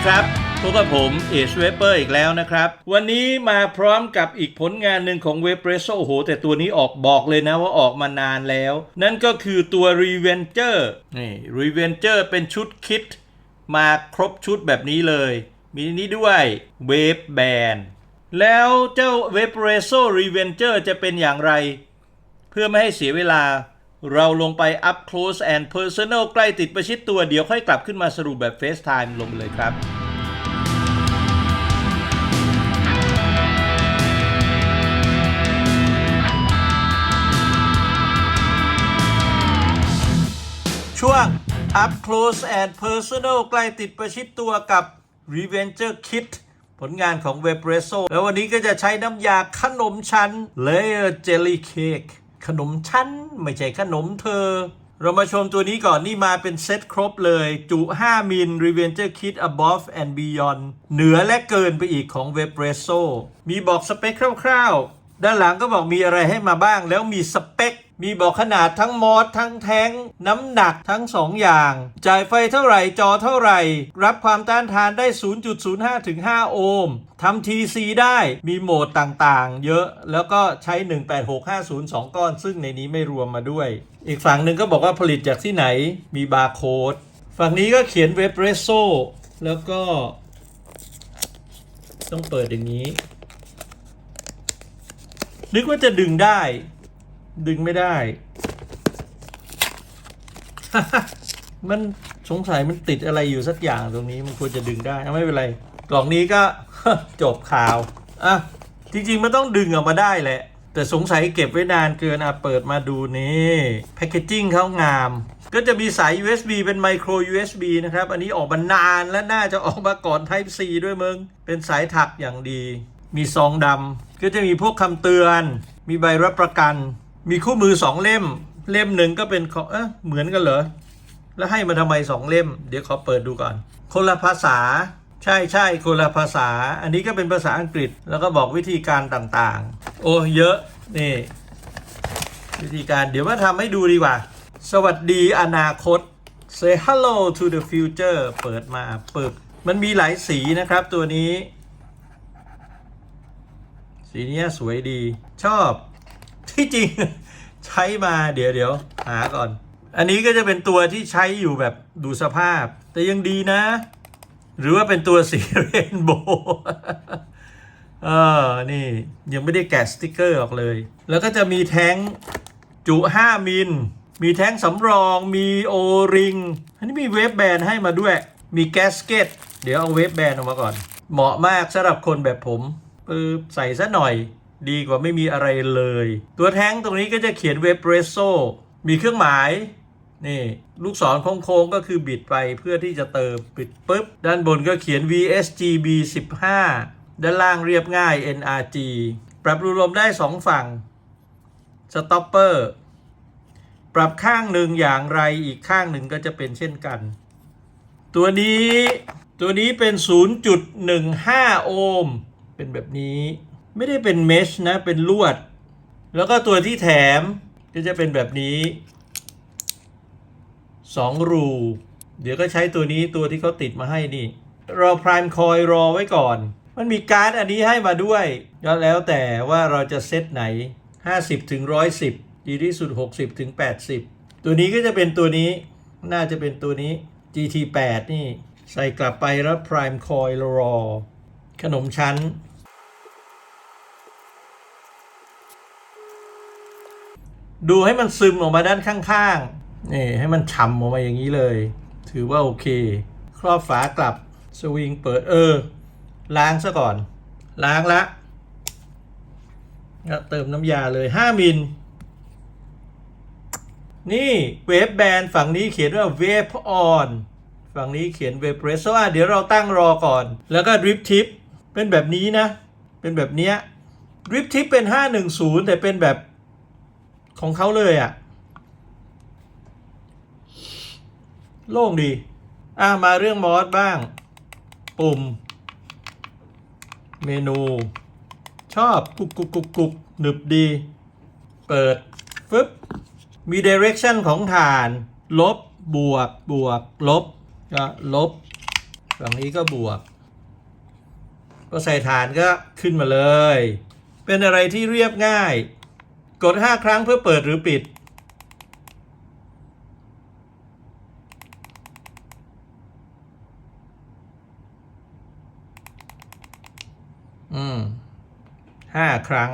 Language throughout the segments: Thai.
ีครับพบกับผมเอชเวเปอร์อีกแล้วนะครับ วันนี้มาพร้อมกับอีกผลงานหนึ่งของเวเ e โซโอ้โห แต่ตัวนี้ออกบอกเลยนะว่าออกมานานแล้ว นั่นก็คือตัว r e v e n g e r นี่ r e v e n g e r เป็นชุดคิด มาครบชุดแบบนี้เลย มีนี้ด้วยเวฟแบนแล้วเจ้าเว p เ e โซ r e v e n g e r จะเป็นอย่างไร เพื่อไม่ให้เสียเวลา เราลงไป up close and personal ใกล้ติดประชิดตัวเดี๋ยวค่อยกลับขึ้นมาสรุปแบบ FaceTime ลงเลยครับช่วง up close and personal ใกล้ติดประชิดตัวกับ Revenger Kit ผลงานของ w e b r e s s o แล้ววันนี้ก็จะใช้น้ำยาขนมชั้น Layer Jelly Cake ขนมชั้น ไม่ใช่ขนมเธอ เรามาชมตัวนี้ก่อนนี่มาเป็นเซตครบเลย จุ 5 มิล Revenger Kit Above and Beyond เหนือและเกินไปอีกของ w e b r e s s o มีบอกสเปคคร่าวๆ ด้านหลังก็บอกมีอะไรให้มาบ้าง แล้วมีสเปค มีบอกขนาดทั้งมอสทั้งแท้ง น้ำหนักทั้ง 2 อย่าง จ่ายไฟเท่าไหร่จอเท่าไหร่ รับความต้านทานได้ 0.05ถึง5โอห์มทำ TC ได้มีโหมดต่างๆ เยอะแล้วก็ใช้ 186502 ก้อน ซึ่งในนี้ไม่รวมมาด้วย อีกฝั่งหนึ่งก็บอกว่าผลิตจากที่ไหนมีบาร์โค้ดฝั่งนี้ก็เขียนเว็บเรโซแล้วก็ ต้องเปิดอย่างนี้ นึกว่าจะดึงได้ ดึงไม่ได้ มันสงสัยมันติดอะไรอยู่สักอย่างตรงนี้มันควรจะดึงได้ไม่เป็นไร กล่องนี้ก็จบข่าวอะจริงๆมันต้องดึงออกมาได้แหละ แต่สงสัยเก็บไว้นานเกินอะเปิดมาดูนี่แพคเกจิ้งเขางาม ก็จะมีสาย USB เป็นไมโคร USB นะครับ อันนี้ออกมานานและน่าจะออกมาก่อน Type C ด้วยมึง เป็นสายถักอย่างดี มีซองดำก็จะมีพวกคำเตือน มีใบรับประกัน มีคู่มือสองเล่ม เล่มหนึ่งก็เป็นของเอ๊ะเหมือนกันเหรอ แล้วให้มาทำไมสองเล่ม เดี๋ยวขอเปิดดูก่อน คนละภาษา ใช่ใช่คนละภาษา อันนี้ก็เป็นภาษาอังกฤษ แล้วก็บอกวิธีการต่างๆ โอ้เยอะ นี่ วิธีการเดี๋ยวมาทำให้ดูดีกว่า สวัสดีอนาคต say hello to the future เปิดมาปึบมันมีหลายสีนะครับตัวนี้ สีเนี้ยสวยดีชอบ ที่จริงใช้มาเดี๋ยวเดี๋ยวหาก่อน อันนี้ก็จะเป็นตัวที่ใช้อยู่แบบดูสภาพ แต่ยังดีนะ หรือว่าเป็นตัวสีเรนโบว์เออนี่ยังไม่ได้แกะสติกเกอร์ออกเลย แล้วก็จะมีแท้งจุ 5 มิล มีแท้งสำรอง มีโอริง อันนี้มีเวฟแบนให้มาด้วย มีแกสเกต เดี๋ยวเอาเวฟแบนออกมาก่อน เหมาะมากสำหรับคนแบบผมปึ๊บใส่ซะหน่อย ดีกว่าไม่มีอะไรเลย ตัวแท้งตรงนี้ก็จะเขียนเวฟเรโซมีเครื่องหมายนี่ลูกศรโค้งๆก็คือบิดไปเพื่อที่จะเติมปิดปุ๊บ ด้านบนก็เขียน VSGB 15 ด้านล่างเรียบง่าย NRG ปรับรูลมได้ 2 ฝั่งสต็อปเปอร์ปรับข้างหนึ่งอย่างไรอีกข้างหนึ่งก็จะเป็นเช่นกัน ตัวนี้ตัวนี้เป็น 0.15 โอห์มเป็นแบบนี้ ไม่ได้เป็นเมชนะ เป็นลวด แล้วก็ตัวที่แถมก็จะเป็นแบบนี้ 2 รู เดี๋ยวก็ใช้ตัวนี้ตัวที่เขาติดมาให้นี่ รอพร i มคอยรอไว้ก่อน มันมีการ์ดอันนี้ให้มาด้วย ก็แล้วแต่ว่าเราจะเซตไหน 50ถึง110 ดีที่สุด 60ถึง80 ตัวนี้ก็จะเป็นตัวนี้ น่าจะเป็นตัวนี้ GT8 นี่ ใส่กลับไปแล้วพร i มคอยรอ ขนมชั้น ดูให้มันซึมออกมาด้านข้างๆนี่ให้มันฉ่ำออกมาอย่างนี้เลย ถือว่าโอเค ครอบฝากลับสวิงเปิดเออ ล้างซะก่อน ล้างละแล้วเติมน้ำยาเลย 5 มิล นี่เวฟแบนฝั่งนี้เขียนว่าเวฟออนฝั่งนี้เขียนเวฟเรสว่าเดี๋ยวเราตั้งรอก่อน แล้วก็ดริปทิปเป็นแบบนี้นะ เป็นแบบเนี้ยดริปทิปเป็น 510 แต่เป็นแบบ ของเขาเลยอะ่ะ โล่งดี อะ มาเรื่องมอสบ้าง ปุ่ม เมนู ชอบกุกกุกกุกกุกหนึบดี เปิด ฟึบ มี direction ของฐาน ลบ บวก บวก ลบ ก็ลบฝั่งนี้ก็บวก ก็ใส่ฐานก็ขึ้นมาเลย เป็นอะไรที่เรียบง่าย กด 5 ครั้งเพื่อเปิดหรือปิด อืมห้าครั้ง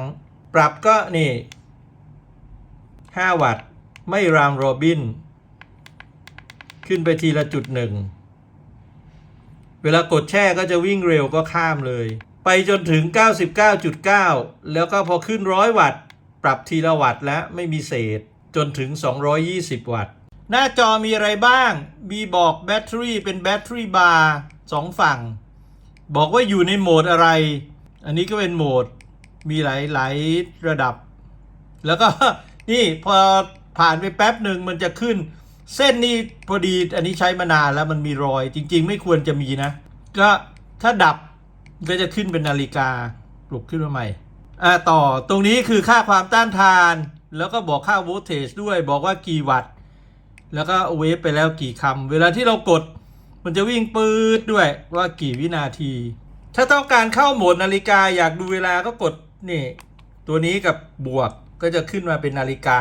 ปรับก็นี่ห้าวัตต์ ไม่รามโรบิน ขึ้นไปทีละจุดหนึ่ง เวลากดแช่ก็จะวิ่งเร็วก็ข้ามเลย ไปจนถึง 99.9 แล้วก็พอขึ้น100วัตต์ ปรับทีละวัตต์แล้วไม่มีเศษ จนถึง 220 วัตต์ หน้าจอมีอะไรบ้าง มีบอกแบตเตอรี่เป็นแบตเตอรี่บาร์สองฝั่ง บอกว่าอยู่ในโหมดอะไร อันนี้ก็เป็นโหมด มีหลายหลายระดับ แล้วก็นี่พอผ่านไปแป๊บหนึ่งมันจะขึ้น เส้นนี้พอดีอันนี้ใช้มานานแล้วมันมีรอย จริง ๆ ไม่ควรจะมีนะ ก็ถ้าดับก็จะขึ้นเป็นนาฬิกาปลุกขึ้นมาใหม่ อ่าต่อตรงนี้คือค่าความต้านทาน แล้วก็บอกค่าโวลเทจด้วยบอกว่ากี่วัตต์ แล้วก็เวฟไปแล้วกี่คำ เวลาที่เรากด มันจะวิ่งปืดด้วยว่ากี่วินาที ถ้าต้องการเข้าโหมดนาฬิกาอยากดูเวลาก็กดนี่ ตัวนี้กับบวกก็จะขึ้นมาเป็นนาฬิกา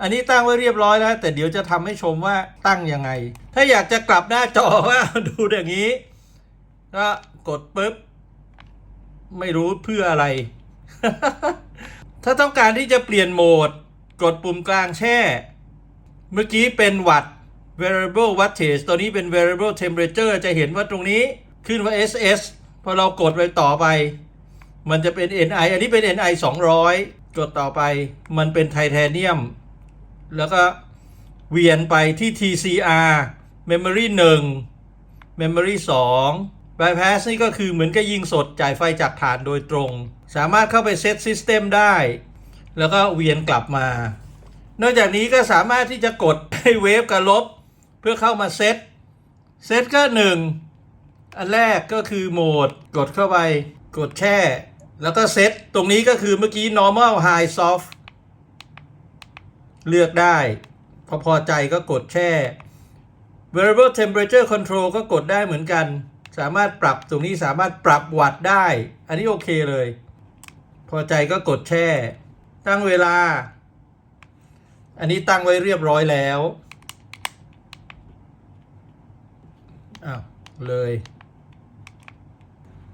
อันนี้ตั้งไว้เรียบร้อยแล้ว แต่เดี๋ยวจะทำให้ชมว่าตั้งยังไง ถ้าอยากจะกลับหน้าจอว่าดูอย่างนี้ ก็กดปุ๊บไม่รู้เพื่ออะไร ถ้าต้องการที่จะเปลี่ยนโหมด กดปุ่มกลางแช่ เมื่อกี้เป็นวัต variable wattage ตัวนี้เป็น variable temperature จะเห็นว่าตรงนี้ขึ้นว่า SS พอเรากดไปต่อไป มันจะเป็น NI อันนี้เป็น NI 200 กดต่อไปมันเป็นไทเทเนียม แล้วก็เวียนไปที่ TCR Memory 1 Memory 2 Bypass นี่ก็คือเหมือนกับยิงสดจ่ายไฟจากฐานโดยตรง สามารถเข้าไปเซต System ได้ แล้วก็เวียนกลับมา นอกจากนี้ก็สามารถที่จะกดให้เวฟกับลบ เพื่อเข้ามาเซตเซตก็หนึ่งอันแรกก็คือโหมด กดเข้าไป กดแช่ แล้วก็เซตตรงนี้ก็คือเมื่อกี้ normal high soft เลือกได้ พอพอใจก็กดแช่ variable temperature control ก็กดได้เหมือนกัน สามารถปรับตรงนี้สามารถปรับวัตต์ได้ อันนี้โอเคเลย พอใจก็กดแช่ ตั้งเวลา อันนี้ตั้งไว้เรียบร้อยแล้วอ้าวเลย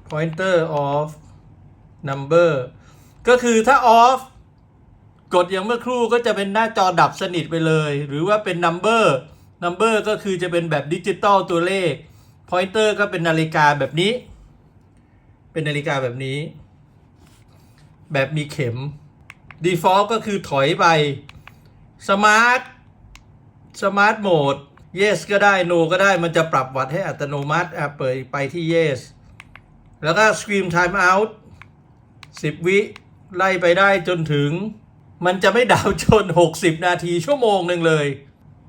pointer off number ก็คือถ้า off กดอย่างเมื่อครู่ก็จะเป็นหน้าจอดับสนิทไปเลย หรือว่าเป็น number number ก็คือจะเป็นแบบดิจิตอลตัวเลข pointer ก็เป็นนาฬิกาแบบนี้ เป็นนาฬิกาแบบนี้ แบบมีเข็ม default ก็คือถอยไป smart smart mode yes ก็ได้ no ก็ได้มันจะปรับวัตต์ให้อัตโนมัติอะเปิดไปที่ yes แล้วก็ screen time out 10 วิไล่ไปได้จนถึง มันจะไม่ดาวจน 60 นาทีชั่วโมงหนึ่งเลย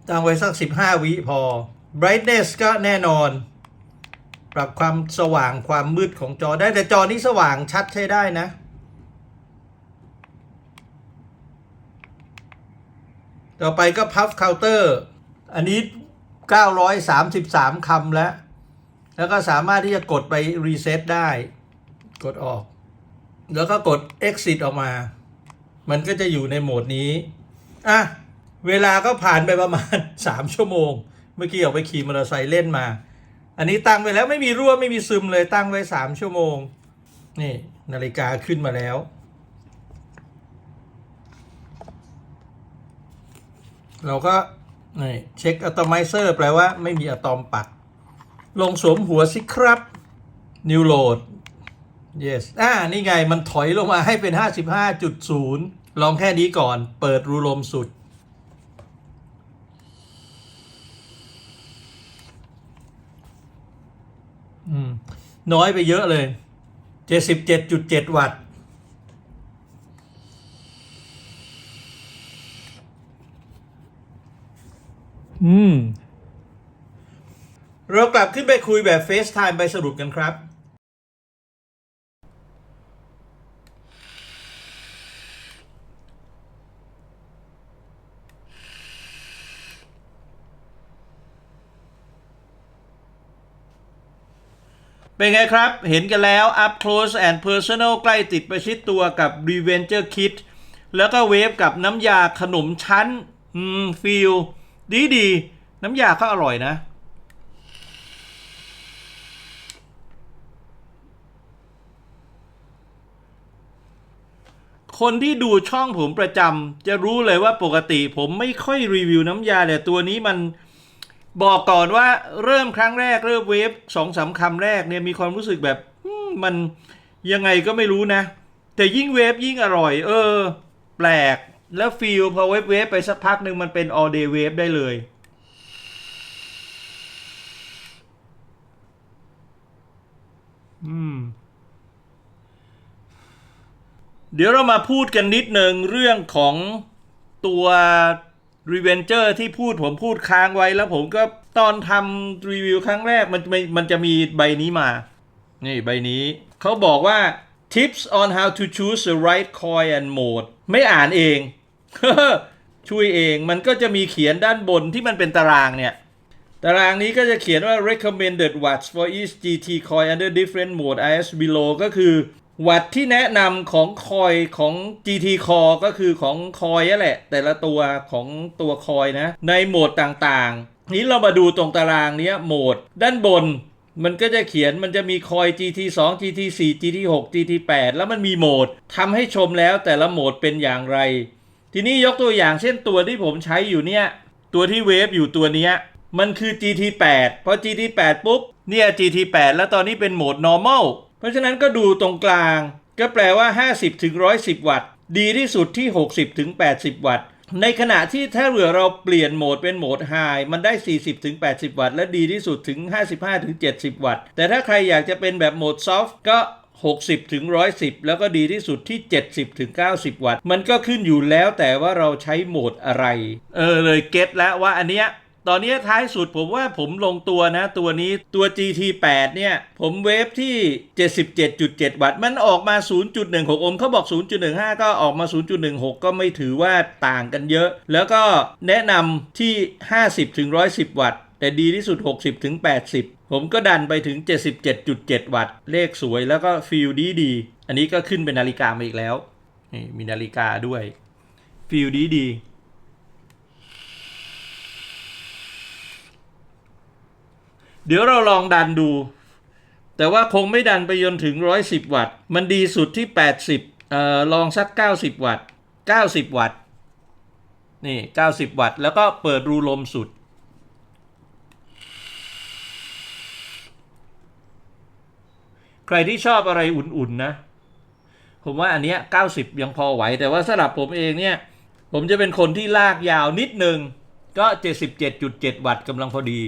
ตั้งไว้สัก 15 วิพอ brightness ก็แน่นอน ปรับความสว่างความมืดของจอได้แต่จอนี้สว่างชัดใช้ได้นะ ต่อไปก็ puff counter อันนี้ 933 คำแล้ว แล้วก็สามารถที่จะกดไป reset ได้ กดออก แล้วก็กด exit ออกมา มันก็จะอยู่ในโหมดนี้ อะ เวลาก็ผ่านไปประมาณ 3 ชั่วโมง เมื่อกี้ออกไปขี่มอเตอร์ไซค์เล่นมา อันนี้ตั้งไปแล้วไม่มีรั่วไม่มีซึมเลยตั้งไว้ 3 ชั่วโมง นี่นาฬิกาขึ้นมาแล้ว เราก็เช็คอะตอมไมเซอร์แปลว่าไม่มีอะตอมปัดลงสวมหัวสิครับ New Load yes อ่า นี่ไงมันถอยลงมาให้เป็น 55.0 ลองแค่นี้ก่อน เปิดรูลมสุด น้อยไปเยอะเลย 77.7 วัตต์ อืม เรากลับขึ้นไปคุยแบบ FaceTime ไปสรุปกันครับ เป็นไงครับ เห็นกันแล้ว up close and personal ใกล้ติดประชิดตัวกับ Revenger Kit แล้วก็เวฟกับน้ำยาขนมชั้น อืม ฟิล ดีดีน้ำยาเขาอร่อยนะ คนที่ดูช่องผมประจำจะรู้เลยว่าปกติผมไม่ค่อยรีวิวน้ำยาแต่ตัวนี้มันบอกก่อนว่าเริ่มครั้งแรกเริ่มเวฟสองสามคำแรกเนี่ยมีความรู้สึกแบบมันยังไงก็ไม่รู้นะ แต่ยิ่งเวฟยิ่งอร่อย เออ แปลก แล้วฟีลพอเวฟเวฟไปสักพักหนึ่งมันเป็น all day wave ได้เลย อืม เดี๋ยวเรามาพูดกันนิดหนึ่งเรื่องของตัว Revenger ที่พูดผมพูดค้างไว้แล้วผมก็ตอนทำรีวิวครั้งแรกมันมันมันจะมีใบนี้มา นี่ใบนี้ เขาบอกว่า tips on how to choose the right coin and mode ไม่อ่านเอง ช่วยเองมันก็จะมีเขียนด้านบนที่มันเป็นตารางเนี่ย ตารางนี้ก็จะเขียนว่า recommended watts for each GT coin under different mode as below ก็คือวัตที่แนะนำของคอยของ GT Core ก็คือของคอยนั่นแหละ แต่ละตัวของตัวคอยนะ ในโหมดต่างๆ นี้เรามาดูตรงตารางนี้โหมด ด้านบน มันก็จะเขียนมันจะมีคอย GT 2 GT 4 GT 6 GT 8แล้วมันมีโหมดทำให้ชมแล้วแต่ละโหมดเป็นอย่างไร ทีนี้ยกตัวอย่างเช่นตัวที่ผมใช้อยู่เนี่ย ตัวที่เวฟอยู่ตัวเนี้ย มันคือ GT8 พอ GT8 ปุ๊บ เนี่ย GT8 แล้วตอนนี้เป็นโหมด normal เพราะฉะนั้นก็ดูตรงกลาง ก็แปลว่า 50ถึง110 วัตต์ ดีที่สุดที่ 60ถึง80 วัตต์ ในขณะที่ถ้าเหลือเราเปลี่ยนโหมดเป็นโหมด High มันได้ 40ถึง80 วัตต์ และดีที่สุดถึง 55ถึง70 วัตต์ แต่ถ้าใครอยากจะเป็นแบบโหมด Soft ก็ 60ถึง110 แล้วก็ดีที่สุดที่ 70ถึง90 วัตต์ มันก็ขึ้นอยู่แล้วแต่ว่าเราใช้โหมดอะไร เออเลยเก็ตแล้วว่าอันเนี้ยตอนนี้ท้ายสุดผมว่าผมลงตัวนะ ตัวนี้ตัว GT8 เนี่ย ผมเวฟที่ 77.7 วัตต์ มันออกมา 0.16โอห์มเขาบอก 0.15 ก็ออกมา 0.16 ก็ไม่ถือว่าต่างกันเยอะ แล้วก็แนะนำที่ 50-110 วัตต์ แต่ดีที่สุด 60-80 ผมก็ดันไปถึง 77.7 วัตต์ เลขสวยแล้วก็ฟีลดีดี อันนี้ก็ขึ้นเป็นนาฬิกามาอีกแล้วนี่มีนาฬิกาด้วยฟีลดีดี เดี๋ยวเราลองดันดู แต่ว่าคงไม่ดันไปจนถึง 110 วัตต์ มันดีสุดที่ 80เอ่อลองสัก 90 วัตต์ 90 วัตต์ นี่ 90 วัตต์ แล้วก็เปิดรูลมสุด ใครที่ชอบอะไรอุ่นๆนะ ผมว่าอันเนี้ย90ยังพอไหว แต่ว่าสำหรับผมเองเนี่ย ผมจะเป็นคนที่ลากยาวนิดนึง ก็77.7วัตต์กำลังพอดี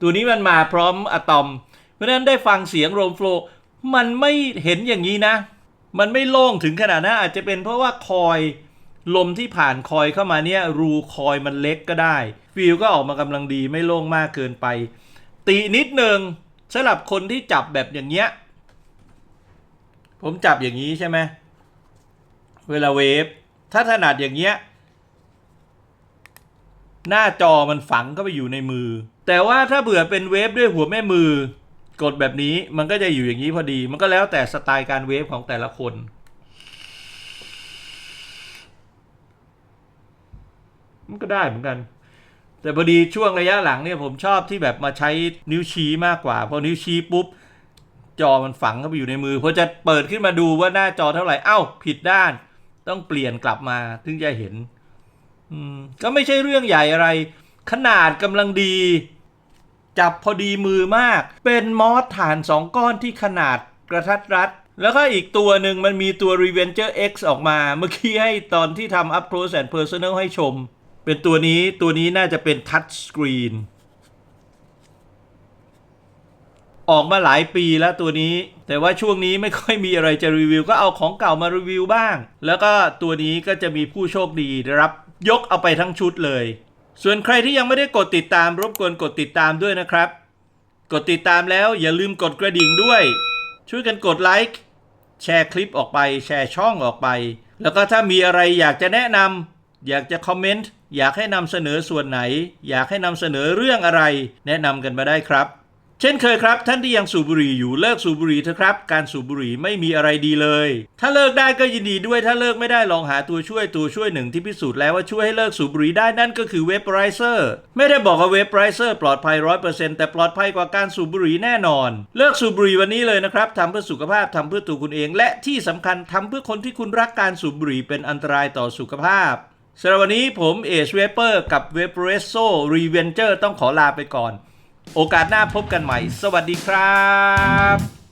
ตัวนี้มันมาพร้อมอะตอม เพราะนั้นได้ฟังเสียงโรมโฟล์มันไม่เห็นอย่างนี้นะ มันไม่โล่งถึงขนาดนั้นอาจจะเป็นเพราะว่าคอย ลมที่ผ่านคอยเข้ามาเนี่ยรูคอยมันเล็กก็ได้ ฟิลก็ออกมากำลังดีไม่โล่งมากเกินไป ตีนิดนึงสำหรับคนที่จับแบบอย่างเงี้ย ผมจับอย่างนี้ใช่ไหมเวลาเวฟ ถ้าถนัดอย่างเงี้ย หน้าจอมันฝังเข้าไปอยู่ในมือ แต่ว่าถ้าเบื่อเป็นเวฟด้วยหัวแม่มือ กดแบบนี้มันก็จะอยู่อย่างนี้พอดี มันก็แล้วแต่สไตล์การเวฟของแต่ละคน มันก็ได้เหมือนกัน แต่พอดีช่วงระยะหลังเนี่ยผมชอบที่แบบมาใช้นิ้วชี้มากกว่าพอนิ้วชี้ปุ๊บ จอมันฝังเข้าไปอยู่ในมือพอจะเปิดขึ้นมาดูว่าหน้าจอเท่าไหร่เอ้า ผิดด้าน ต้องเปลี่ยนกลับมาถึงจะเห็น อืมก็ไม่ใช่เรื่องใหญ่อะไร ขนาดกำลังดี จับพอดีมือมาก เป็นมอสฐานสองก้อนที่ขนาดกระทัดรัดแล้วก็อีกตัวหนึ่งมันมีตัว Revenger X ออกมา เมื่อกี้ให้ตอนที่ทำ Up Close and Personal ให้ชม เป็นตัวนี้ตัวนี้น่าจะเป็น Touch Screen ออกมาหลายปีแล้วตัวนี้ แต่ว่าช่วงนี้ไม่ค่อยมีอะไรจะรีวิว ก็เอาของเก่ามารีวิวบ้าง แล้วก็ตัวนี้ก็จะมีผู้โชคดีได้รับยกเอาไปทั้งชุดเลย ส่วนใครที่ยังไม่ได้กดติดตามรบกวนกดติดตามด้วยนะครับ กดติดตามแล้วอย่าลืมกดกระดิ่งด้วย ช่วยกันกดไลค์แชร์คลิปออกไป แชร์ช่องออกไป แล้วก็ถ้ามีอะไรอยากจะแนะนำ อยากจะคอมเมนต์อยากให้นำเสนอส่วนไหน อยากให้นำเสนอเรื่องอะไร แนะนำกันมาได้ครับ เช่นเคยครับ ท่านที่ยังสูบบุหรี่อยู่เลิกสูบบุหรี่เถอะครับ การสูบบุหรี่ไม่มีอะไรดีเลย ถ้าเลิกได้ก็ยินดีด้วยถ้าเลิกไม่ได้ลองหาตัวช่วยตัวช่วยหนึ่งที่พิสูจน์แล้วว่าช่วยให้เลิกสูบบุหรี่ได้นั่นก็คือเวฟไรเซอร์ไม่ได้บอกว่าเวฟไรเซอร์ปลอดภัยร้อยเปอร์เซ็นต์แต่ปลอดภัยกว่าการสูบบุหรี่แน่นอน เลิกสูบบุหรี่วันนี้เลยนะครับทำเพื่อสุขภาพทำเพื่อตัวคุณเอง และที่สำคัญทำเพื่อคนที่คุณรักการสูบบุหรี่เป็นอันตรายต่อสุขภาพ สำหรับวันนี้ผมเอชเวเปอร์กับเวปเรสโซรีเวนเจอร์ต้องขอลาไปก่อน โอกาสหน้าพบกันใหม่ สวัสดีครับ